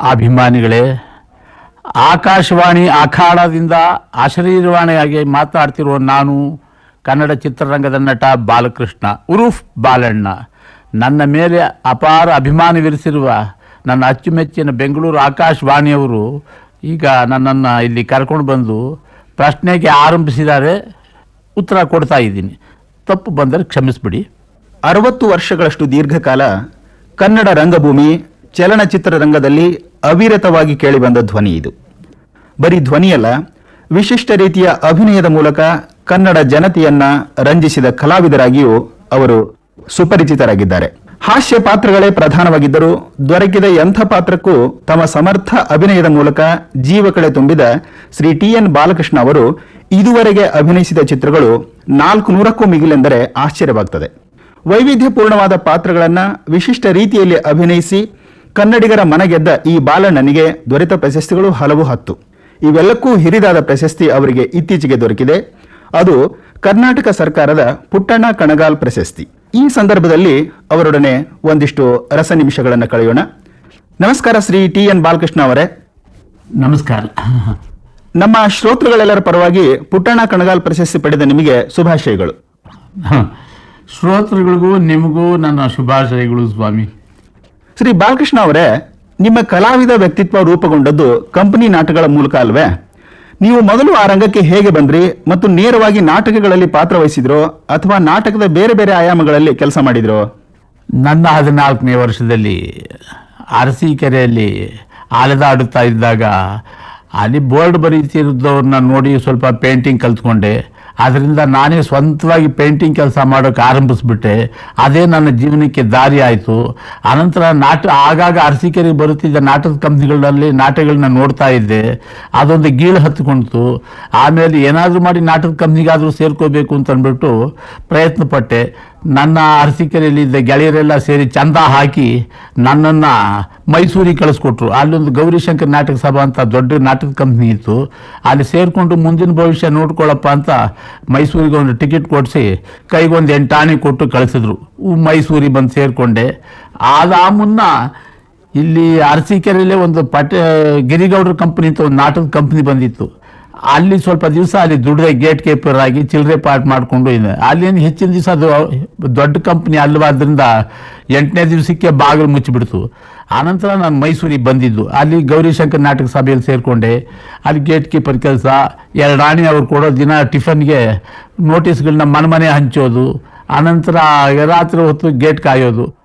ಅಭಿಮಾನಿಗಳೇ, ಆಕಾಶವಾಣಿ ಅಖಾಡದಿಂದ ಅಶರೀರವಾಣಿಯಾಗಿ ಮಾತಾಡ್ತಿರುವ ನಾನು ಕನ್ನಡ ಚಿತ್ರರಂಗದ ನಟ ಬಾಲಕೃಷ್ಣ, ಉರುಫ್ ಬಾಲಣ್ಣ. ನನ್ನ ಮೇಲೆ ಅಪಾರ ಅಭಿಮಾನವಿರಿಸಿರುವ ನನ್ನ ಅಚ್ಚುಮೆಚ್ಚಿನ ಬೆಂಗಳೂರು ಆಕಾಶವಾಣಿಯವರು ಈಗ ನನ್ನನ್ನು ಇಲ್ಲಿ ಕರ್ಕೊಂಡು ಬಂದು ಪ್ರಶ್ನೆಗೆ ಆರಂಭಿಸಿದ್ದಾರೆ. ಉತ್ತರ ಕೊಡ್ತಾ ಇದ್ದೀನಿ. ತಪ್ಪು ಬಂದರೆ ಕ್ಷಮಿಸ್ಬಿಡಿ. ಅರವತ್ತು ವರ್ಷಗಳಷ್ಟು ದೀರ್ಘಕಾಲ ಕನ್ನಡ ರಂಗಭೂಮಿ ಚಲನಚಿತ್ರ ರಂಗದಲ್ಲಿ ಅವಿರತವಾಗಿ ಕೇಳಿಬಂದ ಧ್ವನಿ ಇದು. ಬರೀ ಧ್ವನಿಯಲ್ಲ, ವಿಶಿಷ್ಟ ರೀತಿಯ ಅಭಿನಯದ ಮೂಲಕ ಕನ್ನಡ ಜನತೆಯನ್ನ ರಂಜಿಸಿದ ಕಲಾವಿದರಾಗಿಯೂ ಅವರು ಸುಪರಿಚಿತರಾಗಿದ್ದಾರೆ. ಹಾಸ್ಯ ಪಾತ್ರಗಳೇ ಪ್ರಧಾನವಾಗಿದ್ದರೂ ದೊರಕಿದ ಎಂಥ ಪಾತ್ರಕ್ಕೂ ತಮ್ಮ ಸಮರ್ಥ ಅಭಿನಯದ ಮೂಲಕ ಜೀವಕಳೆ ತುಂಬಿದ ಶ್ರೀ ಟಿ ಎನ್ ಬಾಲಕೃಷ್ಣ ಅವರು ಇದುವರೆಗೆ ಅಭಿನಯಿಸಿದ ಚಿತ್ರಗಳು ನಾಲ್ಕು ನೂರಕ್ಕೂ ಮಿಗಿಲೆಂದರೆ ಆಶ್ಚರ್ಯವಾಗ್ತದೆ. ವೈವಿಧ್ಯಪೂರ್ಣವಾದ ಪಾತ್ರಗಳನ್ನು ವಿಶಿಷ್ಟ ರೀತಿಯಲ್ಲಿ ಅಭಿನಯಿಸಿ ಕನ್ನಡಿಗರ ಮನಗೆದ್ದ ಈ ಬಾಲಣ್ಣನಿಗೆ ದೊರೆತ ಪ್ರಶಸ್ತಿಗಳು ಹಲವು ಹತ್ತು. ಇವೆಲ್ಲಕ್ಕೂ ಹಿರಿದಾದ ಪ್ರಶಸ್ತಿ ಅವರಿಗೆ ಇತ್ತೀಚೆಗೆ ದೊರಕಿದೆ. ಅದು ಕರ್ನಾಟಕ ಸರ್ಕಾರದ ಪುಟ್ಟಣ್ಣ ಕಣಗಾಲ್ ಪ್ರಶಸ್ತಿ. ಈ ಸಂದರ್ಭದಲ್ಲಿ ಅವರೊಡನೆ ಒಂದಿಷ್ಟು ರಸ ನಿಮಿಷಗಳನ್ನು ಕಳೆಯೋಣ. ನಮಸ್ಕಾರ ಶ್ರೀ ಟಿ ಎನ್ ಬಾಲಕೃಷ್ಣ ಅವರೇ. ನಮಸ್ಕಾರ. ನಮ್ಮ ಶ್ರೋತೃಗಳೆಲ್ಲರ ಪರವಾಗಿ ಪುಟ್ಟಣ್ಣ ಕಣಗಾಲ್ ಪ್ರಶಸ್ತಿ ಪಡೆದ ನಿಮಗೆ ಶುಭಾಶಯಗಳು. ಶ್ರೋತೃಗಳಿಗೂ ನಿಮಗೂ ನನ್ನ ಶುಭಾಶಯಗಳು ಸ್ವಾಮಿ. ಶ್ರೀ ಬಾಲಕೃಷ್ಣ ಅವರೇ, ನಿಮ್ಮ ಕಲಾವಿದ ವ್ಯಕ್ತಿತ್ವ ರೂಪುಗೊಂಡದ್ದು ಕಂಪನಿ ನಾಟಕಗಳ ಮೂಲಕ ಅಲ್ವೇ? ನೀವು ಮೊದಲು ಆ ರಂಗಕ್ಕೆ ಹೇಗೆ ಬಂದ್ರಿ ಮತ್ತು ನೇರವಾಗಿ ನಾಟಕಗಳಲ್ಲಿ ಪಾತ್ರ ವಹಿಸಿದ್ರೋ ಅಥವಾ ನಾಟಕದ ಬೇರೆ ಬೇರೆ ಆಯಾಮಗಳಲ್ಲಿ ಕೆಲಸ ಮಾಡಿದ್ರೋ? ನನ್ನ ಹದಿನಾಲ್ಕನೇ ವರ್ಷದಲ್ಲಿ ಅರಸೀಕೆರೆಯಲ್ಲಿ ಅಲೆದಾಡುತ್ತಾ ಇದ್ದಾಗ ಅಲ್ಲಿ ಬೋರ್ಡ್ ಬರೀತಿರೋದವ್ರನ್ನ ನೋಡಿ ಸ್ವಲ್ಪ ಪೇಂಟಿಂಗ್ ಕಲ್ತ್ಕೊಂಡೆ. ಅದರಿಂದ ನಾನೇ ಸ್ವಂತವಾಗಿ ಪೇಂಟಿಂಗ್ ಕೆಲಸ ಮಾಡೋಕೆ ಆರಂಭಿಸ್ಬಿಟ್ಟೆ. ಅದೇ ನನ್ನ ಜೀವನಕ್ಕೆ ದಾರಿ ಆಯಿತು. ಆನಂತರ ನಾಟ, ಆಗಾಗ ಅರಸೀಕೆರೆಗೆ ಬರುತ್ತಿದ್ದ ನಾಟಕ ಕಂಪ್ನಿಗಳಲ್ಲಿ ನಾಟಕಗಳನ್ನ ನೋಡ್ತಾ ಇದ್ದೆ. ಅದೊಂದು ಗೀಳು ಹತ್ಕೊಳ್ತು ಆಮೇಲೆ ಏನಾದರೂ ಮಾಡಿ ನಾಟಕ ಕಂಪ್ನಿಗಾದರೂ ಸೇರ್ಕೋಬೇಕು ಅಂತ ಅಂದ್ಬಿಟ್ಟು ಪ್ರಯತ್ನ ಪಟ್ಟೆ ನನ್ನ ಅರಸಿಕೆರೆಯಲ್ಲಿದ್ದ ಗೆಳೆಯರೆಲ್ಲ ಸೇರಿ ಚಂದ ಹಾಕಿ ನನ್ನನ್ನು ಮೈಸೂರಿಗೆ ಕಳಿಸ್ಕೊಟ್ರು. ಅಲ್ಲೊಂದು ಗೌರಿಶಂಕರ್ ನಾಟಕ ಸಭಾ ಅಂತ ದೊಡ್ಡ ನಾಟಕ ಕಂಪ್ನಿ ಇತ್ತು. ಅಲ್ಲಿ ಸೇರಿಕೊಂಡು ಮುಂದಿನ ಭವಿಷ್ಯ ನೋಡ್ಕೊಳ್ಳಪ್ಪ ಅಂತ ಮೈಸೂರಿಗೆ ಒಂದು ಟಿಕೆಟ್ ಕೊಡಿಸಿ ಕೈಗೊಂದು ಎಂಟಾಣಿ ಕೊಟ್ಟು ಕಳಿಸಿದ್ರು. ಮೈಸೂರಿಗೆ ಬಂದು ಸೇರಿಕೊಂಡೆ. ಆದ ಆ ಮುನ್ನ ಇಲ್ಲಿ ಅರಸೀಕೆರೆಯಲ್ಲೇ ಒಂದು ಪಟ, ಗಿರಿಗೌಡ್ರ ಕಂಪ್ನಿ ಅಂತ ಒಂದು ನಾಟಕ ಕಂಪ್ನಿ ಬಂದಿತ್ತು. ಅಲ್ಲಿ ಸ್ವಲ್ಪ ದಿವಸ ಅಲ್ಲಿ ದುಡ್ದೆ ಗೇಟ್ ಕೀಪರ್ ಆಗಿ ಚಿಲ್ಲರೆ ಪಾರ್ಟ್ ಮಾಡಿಕೊಂಡು ಇದೆ ಅಲ್ಲೇನು ಹೆಚ್ಚಿನ ದಿವಸ ಅದು ದೊಡ್ಡ ಕಂಪ್ನಿ ಅಲ್ವಾದ್ರಿಂದ ಎಂಟನೇ ದಿವಸಕ್ಕೆ ಬಾಗಿಲು ಮುಚ್ಚಿಬಿಡ್ತು. ಆನಂತರ ನಾನು ಮೈಸೂರಿಗೆ ಬಂದಿದ್ದು. ಅಲ್ಲಿ ಗೌರಿಶಂಕರ್ ನಾಟಕ ಸಭೆಯಲ್ಲಿ ಸೇರಿಕೊಂಡೆ. ಅಲ್ಲಿ ಗೇಟ್ ಕೀಪರ್ ಕೆಲಸ, ಎರಡು ಆಣಿ ಅವ್ರು ಕೊಡೋ ದಿನ ಟಿಫನ್ಗೆ ನೋಟಿಸ್ಗಳನ್ನ ಮನೆ ಮನೆ ಹಂಚೋದು. ಆನಂತರ ರಾತ್ರಿ ಹೊತ್ತು ಗೇಟ್ ಕಾಯೋದು.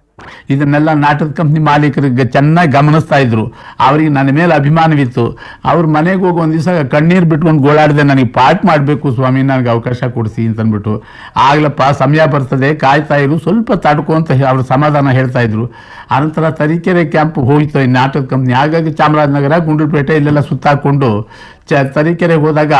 ಇದನ್ನೆಲ್ಲ ನಾಟಕ ಕಂಪ್ನಿ ಮಾಲೀಕರಿಗೆ ಚೆನ್ನಾಗಿ ಗಮನಿಸ್ತಾ ಇದ್ರು. ಅವರಿಗೆ ನನ್ನ ಮೇಲೆ ಅಭಿಮಾನವಿತ್ತು. ಅವ್ರ ಮನೆಗೆ ಹೋಗಿ ಒಂದು ದಿವಸ ಕಣ್ಣೀರು ಬಿಟ್ಕೊಂಡು ಗೋಳಾಡಿದೆ, ನನಗೆ ಪಾಠ ಮಾಡಬೇಕು ಸ್ವಾಮಿ, ನನಗೆ ಅವಕಾಶ ಕೊಡಿಸಿ ಅಂತಂದ್ಬಿಟ್ಟು ಆಗ್ಲಪ್ಪ, ಸಮಯ ಬರ್ತದೆ, ಕಾಯ್ತಾ ಇರು, ಸ್ವಲ್ಪ ತಡ್ಕೊ ಅಂತ ಅವ್ರ ಸಮಾಧಾನ ಹೇಳ್ತಾ ಇದ್ರು. ಅನಂತರ ತರೀಕೆರೆ ಕ್ಯಾಂಪ್ ಹೋಗಿತ್ತು ಈ ನಾಟಕ ಕಂಪ್ನಿ. ಹಾಗಾಗಿ ಚಾಮರಾಜನಗರ, ಗುಂಡ್ಲುಪೇಟೆ, ಇಲ್ಲೆಲ್ಲ ಸುತ್ತಾಕೊಂಡು, ಚ, ತರೀಕೆರೆಗೆ ಹೋದಾಗ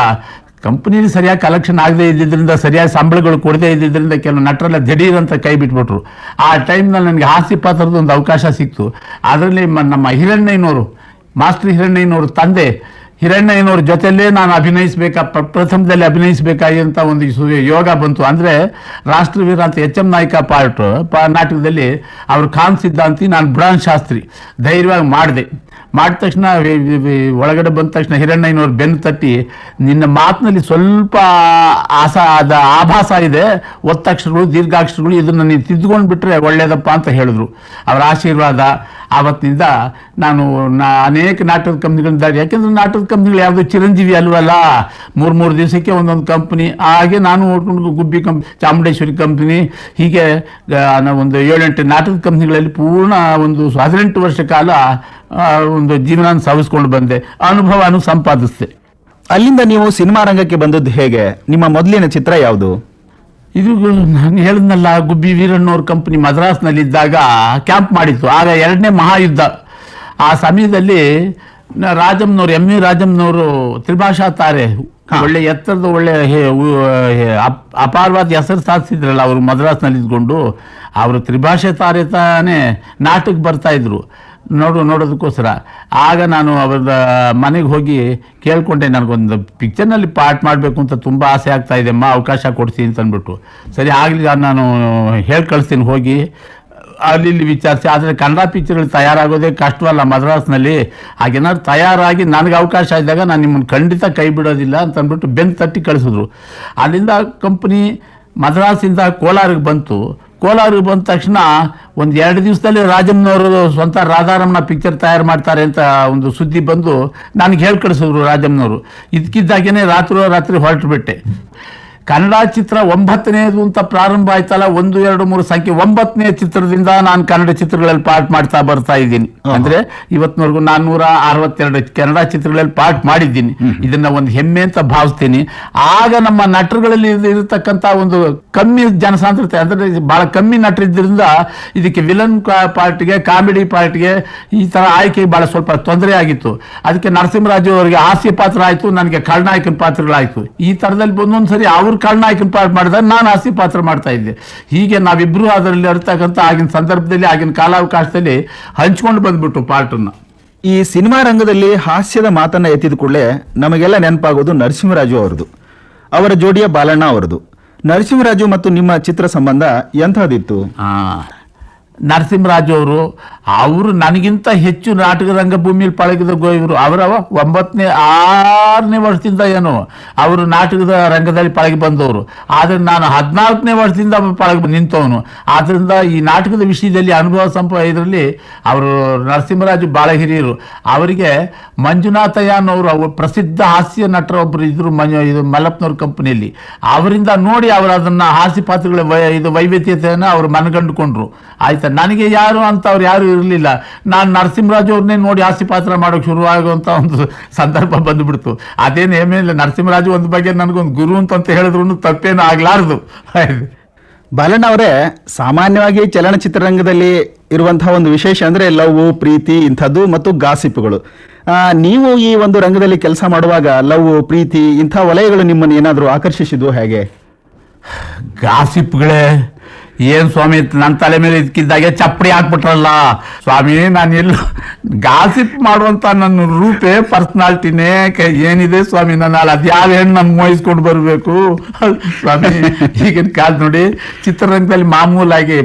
ಕಂಪ್ನಿಲಿ ಸರಿಯಾಗಿ ಕಲೆಕ್ಷನ್ ಆಗದೆ ಇದ್ದಿದ್ದರಿಂದ, ಸರಿಯಾಗಿ ಸಂಬಳಗಳು ಕೊಡದೇ ಇದ್ದಿದ್ದರಿಂದ ಕೆಲವು ನಟರೆಲ್ಲ ದಿಢೀರ್ ಕೈ ಬಿಟ್ಬಿಟ್ರು. ಆ ಟೈಮ್ನಲ್ಲಿ ನನಗೆ ಹಾಸ್ಯ ಪಾತ್ರದ ಒಂದು ಅವಕಾಶ ಸಿಕ್ತು. ಅದರಲ್ಲಿ ನಮ್ಮ ಹಿರಣ್ಣಯ್ಯನವರು, ಮಾಸ್ಟರ್ ಹಿರಣ್ಣಯ್ಯನವರು ತಂದೆ. ಹಿರಣ್ಣಯ್ಯನವ್ರ ಜೊತೆಯಲ್ಲೇ ನಾನು ಅಭಿನಯಿಸಬೇಕಾ, ಪ್ರ- ಪ್ರಥಮದಲ್ಲಿ ಅಭಿನಯಿಸಬೇಕಾಗಿ ಅಂತ ಒಂದು ಯೋಗ ಬಂತು. ಅಂದರೆ ರಾಷ್ಟ್ರವೀರ ಅಂತ ಎಚ್ ಎಂ ನಾಯ್ಕ ಪಾರ್ಟ್, ಪ, ನಾಟಕದಲ್ಲಿ ಅವರು ಖಾನ್ ಸಿದ್ಧಾಂತಿ, ನಾನು ಶಾಸ್ತ್ರಿ, ಧೈರ್ಯವಾಗಿ ಮಾಡಿದೆ. ಮಾಡಿದ ತಕ್ಷಣ ಒಳಗಡೆ ಬಂದ ತಕ್ಷಣ ಹಿರಣ್ಣಯ್ಯನವ್ರು ಬೆನ್ನು ತಟ್ಟಿ, ನಿನ್ನ ಮಾತಿನಲ್ಲಿ ಸ್ವಲ್ಪ ಆಸ, ಅದ ಆಭಾಸ ಇದೆ, ಒತ್ತಕ್ಷರಗಳು, ದೀರ್ಘಾಕ್ಷರಗಳು ಇದನ್ನು ನೀನು ತಿದ್ದುಕೊಂಡು ಬಿಟ್ಟರೆ ಒಳ್ಳೇದಪ್ಪ ಅಂತ ಹೇಳಿದ್ರು. ಅವರ ಆಶೀರ್ವಾದ ಆವತ್ತಿನಿಂದ ನಾನು ನಾ ಅನೇಕ ನಾಟಕದ ಕಂಪ್ನಿಗಳಿಂದ ಯಾಕೆಂದ್ರೆ ನಾಟಕದ ಕಂಪ್ನಿಗಳು ಯಾವುದು ಚಿರಂಜೀವಿ ಅಲ್ವಲ್ಲ? ಮೂರು ಮೂರು ದಿವಸಕ್ಕೆ ಒಂದೊಂದು ಕಂಪ್ನಿ. ಹಾಗೆ ನಾನು ನೋಡ್ಕೊಂಡು ಗುಬ್ಬಿ ಕಂಪ್, ಚಾಮುಂಡೇಶ್ವರಿ ಕಂಪ್ನಿ, ಹೀಗೆ ಒಂದು ಏಳೆಂಟು ನಾಟಕದ ಕಂಪ್ನಿಗಳಲ್ಲಿ ಪೂರ್ಣ ಒಂದು ಹದಿನೆಂಟು ವರ್ಷ ಕಾಲ ಒಂದು ಜೀವನ ಸಾಗಿಸ್ಕೊಂಡು ಬಂದೆ. ಅನುಭವನೂ ಸಂಪಾದಿಸಿದೆ. ಅಲ್ಲಿಂದ ನೀವು ಸಿನಿಮಾ ರಂಗಕ್ಕೆ ಬಂದದ್ದು ಹೇಗೆ? ನಿಮ್ಮ ಮೊದಲಿನ ಚಿತ್ರ ಯಾವುದು? ಇದು ನಾನು ಹೇಳಿದ್ನಲ್ಲ ಗುಬ್ಬಿ ವೀರಣ್ಣವ್ರ ಕಂಪನಿ ಮದ್ರಾಸ್ನಲ್ಲಿದ್ದಾಗ ಕ್ಯಾಂಪ್ ಮಾಡಿತ್ತು ಆಗ ಎರಡನೇ ಮಹಾಯುದ್ಧ. ಆ ಸಮಯದಲ್ಲಿ ರಾಜಮ್ನವ್ರು ಎಂ ವಿ ರಾಜಮ್ನವರು ತ್ರಿಭಾಷಾ ತಾರೆ. ಒಳ್ಳೆ ಎತ್ತರದ ಒಳ್ಳೆ ಅಪಾರವಾದ ಹೆಸರು ಸಾಧಿಸಿದ್ರಲ್ಲ ಅವರು ಮದ್ರಾಸ್ನಲ್ಲಿ ಇದ್ಕೊಂಡು ಅವರು ತ್ರಿಭಾಷೆ ತಾರೆ ತಾನೇ ನಾಟಕ ಬರ್ತಾ ಇದ್ರು. ನೋಡು, ನೋಡೋದಕ್ಕೋಸ್ಕರ. ಆಗ ನಾನು ಅವರ ಮನೆಗೆ ಹೋಗಿ ಕೇಳ್ಕೊಂಡೆ, ನನಗೊಂದು ಪಿಕ್ಚರ್ನಲ್ಲಿ ಪಾರ್ಟ್ ಮಾಡಬೇಕು ಅಂತ ತುಂಬ ಆಸೆ ಆಗ್ತಾ ಇದೆ, ಅಮ್ಮ, ಅವಕಾಶ ಕೊಡಿಸಿ ಅಂತ ಅಂದ್ಬಿಟ್ಟು. ಸರಿ, ಆಗಲಿ ನಾನು ಹೇಳಿ ಕಳಿಸ್ತೀನಿ, ಹೋಗಿ. ಅಲ್ಲಿ ಇಲ್ಲಿ ವಿಚಾರಿಸಿ, ಆದರೆ ಕನ್ನಡ ಪಿಕ್ಚರ್ಗಳು ತಯಾರಾಗೋದೇ ಕಷ್ಟವಲ್ಲ ಮದ್ರಾಸ್ನಲ್ಲಿ. ಹಾಗೇನಾದ್ರು ತಯಾರಾಗಿ ನನಗೆ ಅವಕಾಶ ಇದ್ದಾಗ ನಾನು ನಿಮ್ಮನ್ನು ಖಂಡಿತ ಕೈ ಬಿಡೋದಿಲ್ಲ ಅಂತ ಅಂದ್ಬಿಟ್ಟು ಬೆನ್ನು ತಟ್ಟಿ ಕಳಿಸಿದ್ರು. ಅಲ್ಲಿಂದ ಕಂಪ್ನಿ ಮದ್ರಾಸಿಂದ ಕೋಲಾರಿಗೆ ಬಂತು. ಕೋಲಾರಿಗೆ ಬಂದ ತಕ್ಷಣ ಒಂದು ಎರಡು ದಿವಸದಲ್ಲಿ ರಾಜಮ್ಮನವರು ಸ್ವಂತ ರಾಧಾರಮಣ ಪಿಕ್ಚರ್ ತಯಾರು ಮಾಡ್ತಾರೆ ಅಂತ ಒಂದು ಸುದ್ದಿ ಬಂದು ನನಗೆ ಹೇಳ್ಕಳಿಸಿದ್ರು ರಾಜಮ್ನವರು ಇದಕ್ಕಿದ್ದಾಗೇನೆ ರಾತ್ರಿ ರಾತ್ರಿ ಹೊರಟು ಬಿಟ್ಟೆ ಕನ್ನಡ ಚಿತ್ರ ಒಂಬತ್ತನೇದು ಅಂತ ಪ್ರಾರಂಭ ಆಯ್ತಲ್ಲ ಒಂದು ಎರಡು ಮೂರು ಸಂಖ್ಯೆ ಒಂಬತ್ತನೇ ಚಿತ್ರದಿಂದ ನಾನು ಕನ್ನಡ ಚಿತ್ರಗಳಲ್ಲಿ ಪಾರ್ಟ್ ಮಾಡ್ತಾ ಬರ್ತಾ ಇದ್ದೀನಿ. ಅಂದ್ರೆ ಇವತ್ತಿನವರೆಗೂ ನಾನ್ನೂರ ಅರವತ್ತೆರಡು ಕನ್ನಡ ಚಿತ್ರಗಳಲ್ಲಿ ಪಾರ್ಟ್ ಮಾಡಿದ್ದೀನಿ. ಇದನ್ನ ಒಂದು ಹೆಮ್ಮೆ ಅಂತ ಭಾವಿಸ್ತೀನಿ. ಆಗ ನಮ್ಮ ನಟರುಗಳಲ್ಲಿ ಇರತಕ್ಕಂತ ಒಂದು ಕಮ್ಮಿ ಜನಸಾಂದ್ರತೆ ಅಂದ್ರೆ ಬಹಳ ಕಮ್ಮಿ ನಟರಿದ್ದರಿಂದ ಇದಕ್ಕೆ ವಿಲನ್ ಪಾರ್ಟ್ಗೆ ಕಾಮಿಡಿ ಪಾರ್ಟ್ಗೆ ಈ ತರ ಆಯ್ಕೆ ಬಹಳ ಸ್ವಲ್ಪ ತೊಂದರೆ ಆಗಿತ್ತು. ಅದಕ್ಕೆ ನರಸಿಂಹರಾಜು ಅವರಿಗೆ ಹಾಸ್ಯ ಪಾತ್ರ ಆಯ್ತು ನನಗೆ ಖಳನಾಯಕನ ಪಾತ್ರಗಳಾಯ್ತು. ಈ ತರದಲ್ಲಿ ಒಂದೊಂದ್ಸರಿ ಅವ್ರು ಖಳನಾಯಕನ ಪಾತ್ರ ಮಾಡಿದಾಗ ನಾನು ಆಸ್ತಿ ಪಾತ್ರ ಮಾಡ್ತಾ ಇದ್ದೆ. ಹೀಗೆ ನಾವಿಬ್ಬರು ಅದರಲ್ಲಿ ಇರ್ತಕ್ಕಂಥ ಆಗಿನ ಸಂದರ್ಭದಲ್ಲಿ ಆಗಿನ ಕಾಲಾವಕಾಶದಲ್ಲಿ ಹಂಚ್ಕೊಂಡು ಬಂದ್ಬಿಟ್ಟು ಪಾರ್ಟನ್ನ ಈ ಸಿನಿಮಾ ರಂಗದಲ್ಲಿ ಹಾಸ್ಯದ ಮಾತನ್ನ ಎತ್ತಿದ ಕೂಡಲೇ ನಮಗೆಲ್ಲ ನೆನಪಾಗೋದು ನರಸಿಂಹರಾಜು ಅವರದು ಅವರ ಜೋಡಿಯ ಬಾಲಣ್ಣ ಅವರದು ನರಸಿಂಹರಾಜು ಮತ್ತು ನಿಮ್ಮ ಚಿತ್ರ ಸಂಬಂಧ ಎಂಥದಿತ್ತು ನರಸಿಂಹರಾಜು ಅವರು ಅವರು ನನಗಿಂತ ಹೆಚ್ಚು ನಾಟಕ ರಂಗಭೂಮಿಯಲ್ಲಿ ಪಳಗಿದ ಇವರು ಅವರ ಒಂಬತ್ತನೇ, ಆರನೇ ವರ್ಷದಿಂದ ಏನು, ಅವರು ನಾಟಕದ ರಂಗದಲ್ಲಿ ಪಳಗಿ ಬಂದವರು. ಆದರೆ ನಾನು ಹದಿನಾಲ್ಕನೇ ವರ್ಷದಿಂದ ಪಳಗಿ ನಿಂತವನು. ಆದ್ದರಿಂದ ಈ ನಾಟಕದ ವಿಷಯದಲ್ಲಿ ಅನುಭವ ಸಂಪ ಇದರಲ್ಲಿ ಅವರು ನರಸಿಂಹರಾಜು ಬಾಳ ಹಿರಿಯರು. ಅವರಿಗೆ ಮಂಜುನಾಥಯ್ಯ ಅನ್ನೋರು ಅವರು ಪ್ರಸಿದ್ಧ ಹಾಸ್ಯ ನಟರ ಒಬ್ಬರು ಇದ್ರು ಮಂಜು ಇದು ಮಲ್ಲಪ್ಪನವ್ರ ಕಂಪನಿಯಲ್ಲಿ. ಅವರಿಂದ ನೋಡಿ ಅವರು ಅದನ್ನು ಹಾಸ್ಯ ಪಾತ್ರಗಳ ವೈ- ಇದು ವೈವಿಧ್ಯತೆಯನ್ನು ಅವರು ಮನಗಂಡುಕೊಂಡ್ರು. ಆಯ್ತಾ? ನನಗೆ ಯಾರು ಅಂತ ಅವ್ರು ಯಾರು ಇರಲಿಲ್ಲ. ನಾನು ನರಸಿಂಹರಾಜು ಅವ್ರನ್ನೇ ನೋಡಿ ಆಸ್ತಿ ಪಾತ್ರ ಮಾಡೋಕೆ ಶುರುವಾಗುವಂತ ಒಂದು ಸಂದರ್ಭ ಬಂದುಬಿಡ್ತು. ಅದೇನು ಏನಿಲ್ಲ ನರಸಿಂಹರಾಜು ಒಂದು ಬಗ್ಗೆ ನನಗೊಂದು ಗುರು ಅಂತ ಹೇಳಿದ್ರು ತಪ್ಪೇನು ಆಗ್ಲಾರದು. ಬಾಲಣ್ಣ ಅವರೇ ಸಾಮಾನ್ಯವಾಗಿ ಚಲನಚಿತ್ರರಂಗದಲ್ಲಿ ಇರುವಂತಹ ಒಂದು ವಿಶೇಷ ಅಂದ್ರೆ ಲವ್ ಪ್ರೀತಿ ಇಂಥದ್ದು ಮತ್ತು ಗಾಸಿಪ್ಗಳು. ನೀವು ಈ ಒಂದು ರಂಗದಲ್ಲಿ ಕೆಲಸ ಮಾಡುವಾಗ ಲವ್ ಪ್ರೀತಿ ಇಂಥ ವಲಯಗಳು ನಿಮ್ಮನ್ನು ಏನಾದರೂ ಆಕರ್ಷಿಸಿದ್ವು ಹೇಗೆ? ಗಾಸಿಪ್ಗಳೇ ಏನ್ ಸ್ವಾಮಿ ನನ್ನ ತಲೆ ಮೇಲೆ ಇದ್ಕಿದ್ದಾಗೆ ಚಪ್ಪಡಿ ಹಾಕ್ಬಿಟ್ರಲ್ಲ? ಸ್ವಾಮಿ ನಾನು ಎಲ್ಲ ಗಾಸಿಪ್ ಮಾಡುವಂತ ನನ್ನ ರೂಪೆ, ಪರ್ಸನಾಲಿಟಿನೇ. ಏನಿದೆ ಸ್ವಾಮಿ, ನನ್ನ ಅಲ್ಲಿ ಅದ್ಯಾವ ಹೆಣ್ಣು ನನ್ ಮೋಯಿಸ್ಕೊಂಡು ಬರಬೇಕು? ಸ್ವಾಮಿ, ಈಗಿನ ಕಾಲ ನೋಡಿ, ಚಿತ್ರರಂಗದಲ್ಲಿ ಮಾಮೂಲಾಗಿ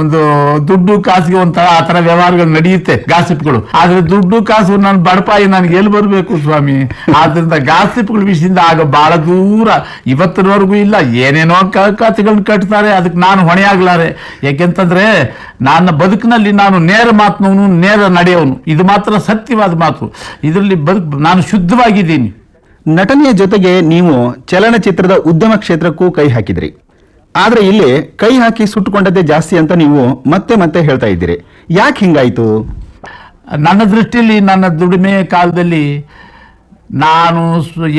ಒಂದು ದುಡ್ಡು ಕಾಸಿಗೆ ಒಂಥರ ಆ ಥರ ವ್ಯವಹಾರಗಳು ನಡೆಯುತ್ತೆ ಗಾಸಿಪ್ಗಳು. ಆದ್ರೆ ದುಡ್ಡು ಕಾಸು ನನ್ನ ಬಡಪಾಯಿ ನನ್ಗೆ ಎಲ್ಲಿ ಬರಬೇಕು ಸ್ವಾಮಿ? ಆದ್ರಿಂದ ಗಾಸಿಪ್ಗಳ ವಿಷಯದಿಂದ ಆಗ ಬಹಳ ದೂರ. ಇವತ್ತಿನವರೆಗೂ ಇಲ್ಲ, ಏನೇನೋ ಕಥೆಗಳನ್ನ ಕಟ್ತಾರೆ, ಅದಕ್ಕೆ ನಾನು ಹೊಣೆಯಾಗ್ಲಾರೆ. ಯಾಕೆಂತಂದ್ರೆ ನನ್ನ ಬದುಕಿನಲ್ಲಿ ನಾನು ನೇರ ಮಾತನವನು ನೇರ ನಡೆಯವನು. ಇದು ಮಾತ್ರ ಸತ್ಯವಾದ ಮಾತು. ಇದರಲ್ಲಿ ಬದುಕು ನಾನು ಶುದ್ಧವಾಗಿದ್ದೀನಿ. ನಟನೆಯ ಜೊತೆಗೆ ನೀವು ಚಲನಚಿತ್ರದ ಉದ್ಯಮ ಕ್ಷೇತ್ರಕ್ಕೂ ಕೈ ಹಾಕಿದ್ರಿ. ಆದ್ರೆ ಇಲ್ಲಿ ಕೈ ಹಾಕಿ ಸುಟ್ಟುಕೊಂಡದ್ದೇ ಜಾಸ್ತಿ ಅಂತ ನೀವು ಮತ್ತೆ ಮತ್ತೆ ಹೇಳ್ತಾ ಇದ್ದೀರಿ. ಯಾಕೆ ಹಿಂಗಾಯ್ತು? ನನ್ನ ದೃಷ್ಟಿಯಲ್ಲಿ ನನ್ನ ದುಡಿಮೆ ಕಾಲದಲ್ಲಿ ನಾನು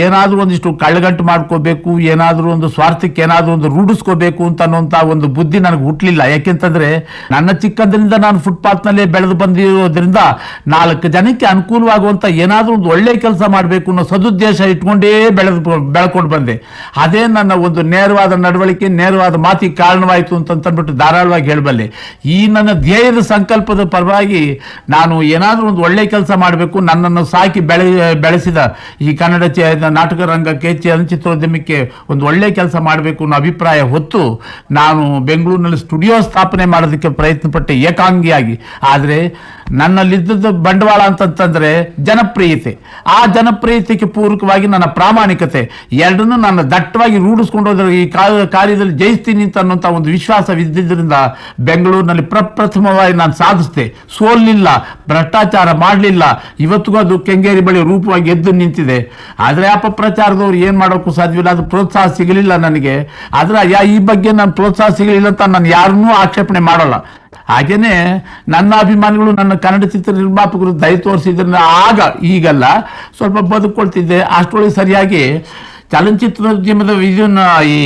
ಏನಾದರೂ ಒಂದಿಷ್ಟು ಕಳ್ಳಗಂಟು ಮಾಡ್ಕೋಬೇಕು, ಏನಾದರೂ ಒಂದು ಸ್ವಾರ್ಥಕ್ಕೆ ಏನಾದರೂ ಒಂದು ರೂಢಿಸ್ಕೋಬೇಕು ಅಂತ ಅನ್ನೋಂಥ ಒಂದು ಬುದ್ಧಿ ನನಗೆ ಹುಟ್ಟಲಿಲ್ಲ ಯಾಕೆಂತಂದರೆ ನನ್ನ ಚಿಕ್ಕಂದ್ರಿಂದ ನಾನು ಫುಟ್ಪಾತ್ನಲ್ಲೇ ಬೆಳೆದು ಬಂದಿರೋದ್ರಿಂದ ನಾಲ್ಕು ಜನಕ್ಕೆ ಅನುಕೂಲವಾಗುವಂಥ ಏನಾದರೂ ಒಂದು ಒಳ್ಳೆಯ ಕೆಲಸ ಮಾಡಬೇಕು ಅನ್ನೋ ಸದುದ್ದೇಶ ಇಟ್ಕೊಂಡೇ ಬೆಳೆದು ಬೆಳ್ಕೊಂಡು ಬಂದೆ. ಅದೇ ನನ್ನ ಒಂದು ನೇರವಾದ ನಡವಳಿಕೆ, ನೇರವಾದ ಮಾತಿಗೆ ಕಾರಣವಾಯಿತು ಅಂತಂದ್ಬಿಟ್ಟು ಧಾರಾಳವಾಗಿ ಹೇಳಬಲ್ಲೆ. ಈ ನನ್ನ ಧ್ಯೇಯದ ಸಂಕಲ್ಪದ ಪರವಾಗಿ ನಾನು ಏನಾದರೂ ಒಂದು ಒಳ್ಳೆಯ ಕೆಲಸ ಮಾಡಬೇಕು, ನನ್ನನ್ನು ಸಾಕಿ ಬೆಳೆ, ಬೆಳೆಸಿದ ಈ ಕನ್ನಡ ನಾಟಕ ರಂಗಕ್ಕೆ ಚಲನಚಿತ್ರೋದ್ಯಮಕ್ಕೆ ಒಂದು ಒಳ್ಳೆಯ ಕೆಲಸ ಮಾಡಬೇಕು ಅನ್ನೋ ಅಭಿಪ್ರಾಯ ಹೊತ್ತು ನಾನು ಬೆಂಗಳೂರಿನಲ್ಲಿ ಸ್ಟುಡಿಯೋ ಸ್ಥಾಪನೆ ಮಾಡೋದಕ್ಕೆ ಪ್ರಯತ್ನಪಟ್ಟೆ ಏಕಾಂಗಿಯಾಗಿ. ಆದರೆ ನನ್ನಲ್ಲಿದ್ದದ್ದು ಬಂಡವಾಳ ಅಂತಂತಂದರೆ ಜನಪ್ರಿಯತೆ. ಆ ಜನಪ್ರಿಯತೆಗೆ ಪೂರಕವಾಗಿ ನನ್ನ ಪ್ರಾಮಾಣಿಕತೆ. ಎರಡನ್ನೂ ನಾನು ದಟ್ಟವಾಗಿ ರೂಢಿಸ್ಕೊಂಡು ಹೋದ್ರೆ ಈ ಕಾರ್ಯದಲ್ಲಿ ಜಯಿಸ್ತೀನಿ ಅಂತ ಒಂದು ಒಂದು ವಿಶ್ವಾಸವಿದ್ದಿದ್ದರಿಂದ ಬೆಂಗಳೂರಿನಲ್ಲಿ ಪ್ರಪ್ರಥಮವಾಗಿ ನಾನು ಸಾಧಿಸಿದೆ. ಸೋಲಿಲ್ಲ, ಭ್ರಷ್ಟಾಚಾರ ಮಾಡಲಿಲ್ಲ. ಇವತ್ತಿಗೂ ಅದು ಕೆಂಗೇರಿ ಬಳಿ ರೂಪವಾಗಿ ಎದ್ದು ನಿಂತಿದೆ. ಆದರೆ ಅಪಪ್ರಚಾರದವ್ರು ಏನು ಮಾಡೋಕ್ಕೂ ಸಾಧ್ಯವಿಲ್ಲ. ಅದು ಪ್ರೋತ್ಸಾಹ ಸಿಗಲಿಲ್ಲ ನನಗೆ. ಆದರೆ ಈ ಬಗ್ಗೆ ನಾನು ಪ್ರೋತ್ಸಾಹ ಸಿಗಲಿಲ್ಲ ಅಂತ ನಾನು ಯಾರನ್ನೂ ಆಕ್ಷೇಪಣೆ ಮಾಡಲ್ಲ. ಹಾಗೇನೆ ನನ್ನ ಅಭಿಮಾನಿಗಳು, ನನ್ನ ಕನ್ನಡ ಚಿತ್ರ ನಿರ್ಮಾಪಕರು ದಯ ತೋರಿಸಿದ್ರೆ ಆಗ ಈಗಲ್ಲ ಸ್ವಲ್ಪ ಬದುಕೊಳ್ತಿದ್ದೆ. ಅಷ್ಟೊಳಗೆ ಸರಿಯಾಗಿ ಚಲನಚಿತ್ರೋದ್ಯಮದ ಇದನ್ನ ಈ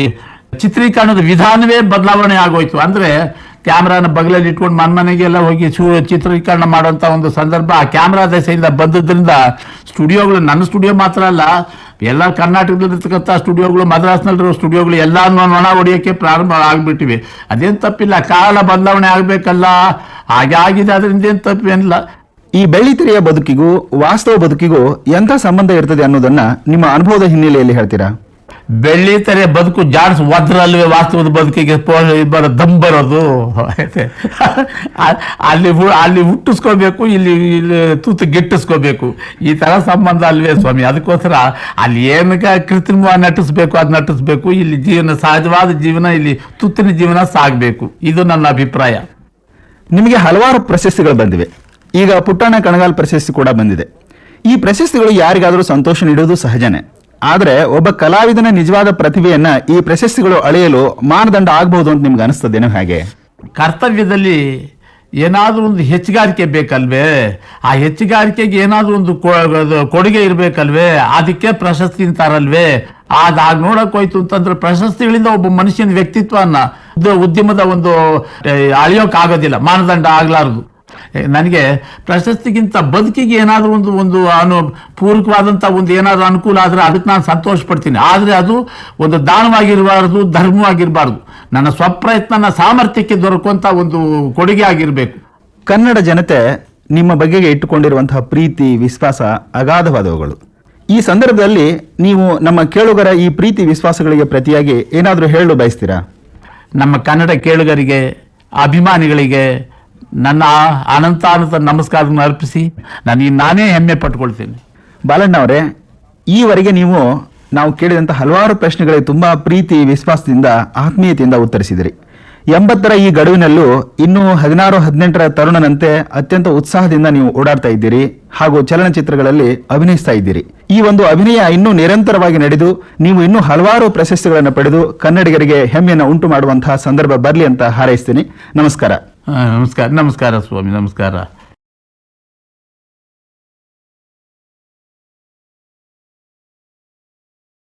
ಚಿತ್ರೀಕರಣದ ವಿಧಾನವೇ ಬದಲಾವಣೆ ಆಗೋಯ್ತು. ಅಂದ್ರೆ ಕ್ಯಾಮ್ರಾನ ಬಗಲಲ್ಲಿ ಇಟ್ಕೊಂಡು ಮನ್ ಮನೆಗೆಲ್ಲ ಹೋಗಿ ಚಿತ್ರೀಕರಣ ಮಾಡುವಂತ ಒಂದು ಸಂದರ್ಭ ಆ ಕ್ಯಾಮ್ರಾ ದೆಸೆಯಿಂದ ಬಂದದ್ರಿಂದ ಸ್ಟುಡಿಯೋಗಳು ನನ್ನ ಸ್ಟುಡಿಯೋ ಮಾತ್ರ ಅಲ್ಲ, ಎಲ್ಲ ಕರ್ನಾಟಕದಲ್ಲಿರ್ತಕ್ಕಂಥ ಸ್ಟುಡಿಯೋಗಳು ಮದ್ರಾಸ್ನಲ್ಲಿರೋ ಸ್ಟುಡಿಯೋಗಳು ಎಲ್ಲ ನೊಣ ಹೊಡೆಯೋಕ್ಕೆ ಪ್ರಾರಂಭ ಆಗ್ಬಿಟ್ಟಿವೆ. ಅದೇನು ತಪ್ಪಿಲ್ಲ, ಕಾಲ ಬದಲಾವಣೆ ಆಗಬೇಕಲ್ಲ. ಹಾಗೆ ಆಗಿದೆ, ಅದರಿಂದ ಏನು ತಪ್ಪೇನಿಲ್ಲ ಈ ಬೆಳ್ಳಿತೆರೆಯ ಬದುಕಿಗೂ, ವಾಸ್ತವ ಬದುಕಿಗೂ ಎಂಥ ಸಂಬಂಧ ಇರ್ತದೆ ಅನ್ನೋದನ್ನ ನಿಮ್ಮ ಅನುಭವದ ಹಿನ್ನೆಲೆಯಲ್ಲಿ ಹೇಳ್ತೀರಾ? ಬೆಳ್ಳಿ ತರ ಬದುಕು ಜಾಡ್ಸ್ ಒದ್ರಲ್ವೇ ವಾಸ್ತವದ ಬದುಕಿಗೆ ಬರೋ ದಮ್ ಬರೋದು. ಅಲ್ಲಿ ಅಲ್ಲಿ ಹುಟ್ಟಿಸ್ಕೋಬೇಕು, ಇಲ್ಲಿ ಇಲ್ಲಿ ತೂತು ಗಿಟ್ಟಿಸ್ಕೋಬೇಕು. ಈ ತರ ಸಂಬಂಧ ಅಲ್ವೇ ಸ್ವಾಮಿ? ಅದಕ್ಕೋಸ್ಕರ ಅಲ್ಲಿ ಏನಕ್ಕೆ ಕೃತ್ರಿಮವಾಗಿ ನಟಿಸ್ಬೇಕು, ಅದು ನಟಿಸ್ಬೇಕು? ಇಲ್ಲಿ ಜೀವನ, ಸಹಜವಾದ ಜೀವನ, ಇಲ್ಲಿ ತುತ್ತಿನ ಜೀವನ ಸಾಗಬೇಕು. ಇದು ನನ್ನ ಅಭಿಪ್ರಾಯ. ನಿಮಗೆ ಹಲವಾರು ಪ್ರಶಸ್ತಿಗಳು ಬಂದಿವೆ. ಈಗ ಪುಟ್ಟಣ್ಣ ಕಣಗಾಲ್ ಪ್ರಶಸ್ತಿ ಕೂಡ ಬಂದಿದೆ. ಈ ಪ್ರಶಸ್ತಿಗಳು ಯಾರಿಗಾದರೂ ಸಂತೋಷ ನೀಡುವುದು ಸಹಜನೇ. ಆದರೆ ಒಬ್ಬ ಕಲಾವಿದನ ನಿಜವಾದ ಪ್ರತಿಭೆಯನ್ನ ಈ ಪ್ರಶಸ್ತಿಗಳು ಅಳೆಯಲು ಮಾನದಂಡ ಆಗಬಹುದು ಅಂತ ನಿಮ್ಗೆ ಅನಿಸ್ತದೇನೋ ಹಾಗೆ? ಕರ್ತವ್ಯದಲ್ಲಿ ಏನಾದರೂ ಒಂದು ಹೆಚ್ಚುಗಾರಿಕೆ ಬೇಕಲ್ವೇ? ಆ ಹೆಚ್ಚುಗಾರಿಕೆಗೆ ಏನಾದರೂ ಒಂದು ಕೊಡುಗೆ ಇರಬೇಕಲ್ವೇ? ಅದಕ್ಕೆ ಪ್ರಶಸ್ತಿ ಅಂತಾರಲ್ವೇ? ಅದಾಗ ನೋಡಕ್ ಹೋಯ್ತು ಅಂತಂದ್ರೆ ಪ್ರಶಸ್ತಿಗಳಿಂದ ಒಬ್ಬ ಮನುಷ್ಯನ ವ್ಯಕ್ತಿತ್ವನ ಉದ್ಯ- ಉದ್ಯಮದ ಒಂದು ಅಳಿಯೋಕ್ ಆಗೋದಿಲ್ಲ, ಮಾನದಂಡ ಆಗ್ಲಾರದು. ನನಗೆ ಪ್ರಶಸ್ತಿಗಿಂತ ಬದುಕಿಗೆ ಏನಾದರೂ ಒಂದು ಒಂದು ಅನು ಪೂರಕವಾದಂಥ ಒಂದು ಏನಾದರೂ ಅನುಕೂಲ ಆದರೆ ಅದಕ್ಕೆ ನಾನು ಸಂತೋಷ ಪಡ್ತೀನಿ ಆದರೆ ಅದು ಒಂದು ದಾನವಾಗಿರಬಾರ್ದು ಧರ್ಮವಾಗಿರಬಾರ್ದು. ನನ್ನ ಸ್ವಪ್ರಯತ್ನ ಸಾಮರ್ಥ್ಯಕ್ಕೆ ದೊರಕುವಂಥ ಒಂದು ಕೊಡುಗೆ ಆಗಿರಬೇಕು. ಕನ್ನಡ ಜನತೆ ನಿಮ್ಮ ಬಗೆಗೆ ಇಟ್ಟುಕೊಂಡಿರುವಂತಹ ಪ್ರೀತಿ ವಿಶ್ವಾಸ ಅಗಾಧವಾದವುಗಳು. ಈ ಸಂದರ್ಭದಲ್ಲಿ ನೀವು ನಮ್ಮ ಕೇಳುಗರ ಈ ಪ್ರೀತಿ ವಿಶ್ವಾಸಗಳಿಗೆ ಪ್ರತಿಯಾಗಿ ಏನಾದರೂ ಹೇಳಲು ಬಯಸ್ತೀರಾ? ನಮ್ಮ ಕನ್ನಡ ಕೇಳುಗರಿಗೆ ಅಭಿಮಾನಿಗಳಿಗೆ ನನ್ನ ಅನಂತ ಅನಂತ ನಮಸ್ಕಾರವನ್ನು ಅರ್ಪಿಸಿ ಈ ನಾನೇ ಹೆಮ್ಮೆ ಪಟ್ಕೊಳ್ತೀನಿ ಬಾಲಣ್ಣ ಅವರೇ ಈವರೆಗೆ ನೀವು ನಾವು ಕೇಳಿದಂಥ ಹಲವಾರು ಪ್ರಶ್ನೆಗಳಿಗೆ ತುಂಬ ಪ್ರೀತಿ, ವಿಶ್ವಾಸದಿಂದ, ಆತ್ಮೀಯತೆಯಿಂದ ಉತ್ತರಿಸಿದಿರಿ. ಎಂಬತ್ತರ ಈ ಗಡುವಿನಲ್ಲೂ ಇನ್ನೂ ಹದಿನಾರು, ಹದಿನೆಂಟರ ತರುಣನಂತೆ ಅತ್ಯಂತ ಉತ್ಸಾಹದಿಂದ ನೀವು ಓಡಾಡ್ತಾ ಇದ್ದೀರಿ ಹಾಗೂ ಚಲನಚಿತ್ರಗಳಲ್ಲಿ ಅಭಿನಯಿಸ್ತಾ ಇದ್ದೀರಿ. ಈ ಒಂದು ಅಭಿನಯ ಇನ್ನೂ ನಿರಂತರವಾಗಿ ನಡೆದು, ನೀವು ಇನ್ನೂ ಹಲವಾರು ಪ್ರಶಸ್ತಿಗಳನ್ನು ಪಡೆದು ಕನ್ನಡಿಗರಿಗೆ ಹೆಮ್ಮೆಯನ್ನು ಉಂಟು ಮಾಡುವಂತಹ ಸಂದರ್ಭ ಬರಲಿ ಅಂತ ಹಾರೈಸ್ತೀನಿ. ನಮಸ್ಕಾರ. ನಮಸ್ಕಾರ ನಮಸ್ಕಾರ ಸ್ವಾಮಿ ನಮಸ್ಕಾರ